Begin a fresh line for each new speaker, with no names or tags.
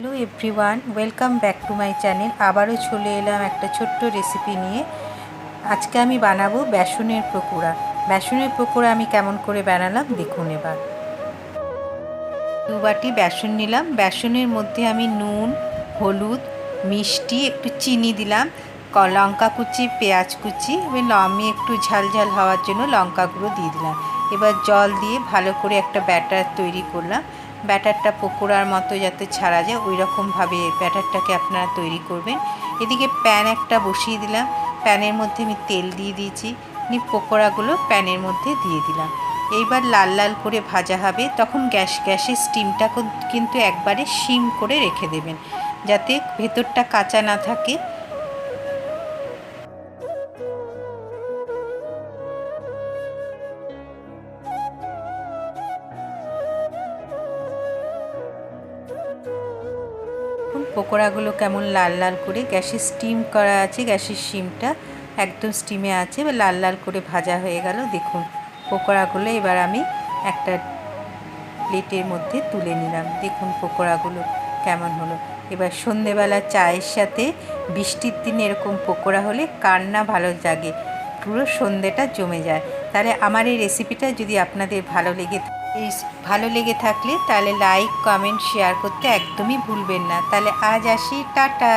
Hello everyone, welcome back to my channel. আবারও চলে এলাম একটা ছোট্ট রেসিপি নিয়ে। আজকে আমি বানাবো বেসনের পকোড়া। বেসনের পকোড়া আমি কেমন করে বানালাম দেখুন এবার। দু বাটি বেসন নিলাম। বেসনের মধ্যে আমি নুন, হলুদ, মিষ্টি, একটু চিনি দিলাম লঙ্কা কুচি, পেঁয়াজ কুচি, এবার আমি একটু ঝাল ঝাল হওয়ার জন্য লঙ্কা গুঁড়ো দিয়ে দিলাম। এবার জল দিয়ে ভালো করে একটা ব্যাটার তৈরি করলাম। ব্যাটারটা পকোড়ার মতো যাতে ছাড়া যায় ওই রকমভাবে ব্যাটারটাকে আপনারা তৈরি করবেন। এদিকে প্যান একটা বসিয়ে দিলাম। প্যানের মধ্যে আমি তেল দিয়ে দিয়েছি। নিয়ে পকোড়াগুলো প্যানের মধ্যে দিয়ে দিলাম। এইবার লাল লাল করে ভাজা হবে। তখন গ্যাস, গ্যাসের স্টিমটা কিন্তু একবারে সিম করে রেখে দেবেন। যাতে ভেতরটা কাঁচা না থাকে। দেখুন, পকোড়াগুলো কেমন লাল লাল করে গ্যাসে স্টিম করা আছে, গ্যাসের স্টিমটা একদম স্টিমে আছে, এবার লাল লাল করে ভাজা হয়ে গেল। দেখুন, পকোড়াগুলো এবার আমি একটা প্লেটের মধ্যে তুলে নিলাম। দেখুন পকোড়াগুলো কেমন হলো। এবার সন্ধেবেলা চায়ের সাথে বৃষ্টির দিনে এরকম পকোড়া হলে কার না ভালো লাগে পুরো সন্ধেটা জমে যায়। তাহলে আমার এই রেসিপিটা যদি আপনাদের ভালো লেগে এই ভালো লেগে থাকলে তাহলে লাইক কমেন্ট শেয়ার করতে একদমই ভুলবেন না। তাহলে আজ আসি, টাটা।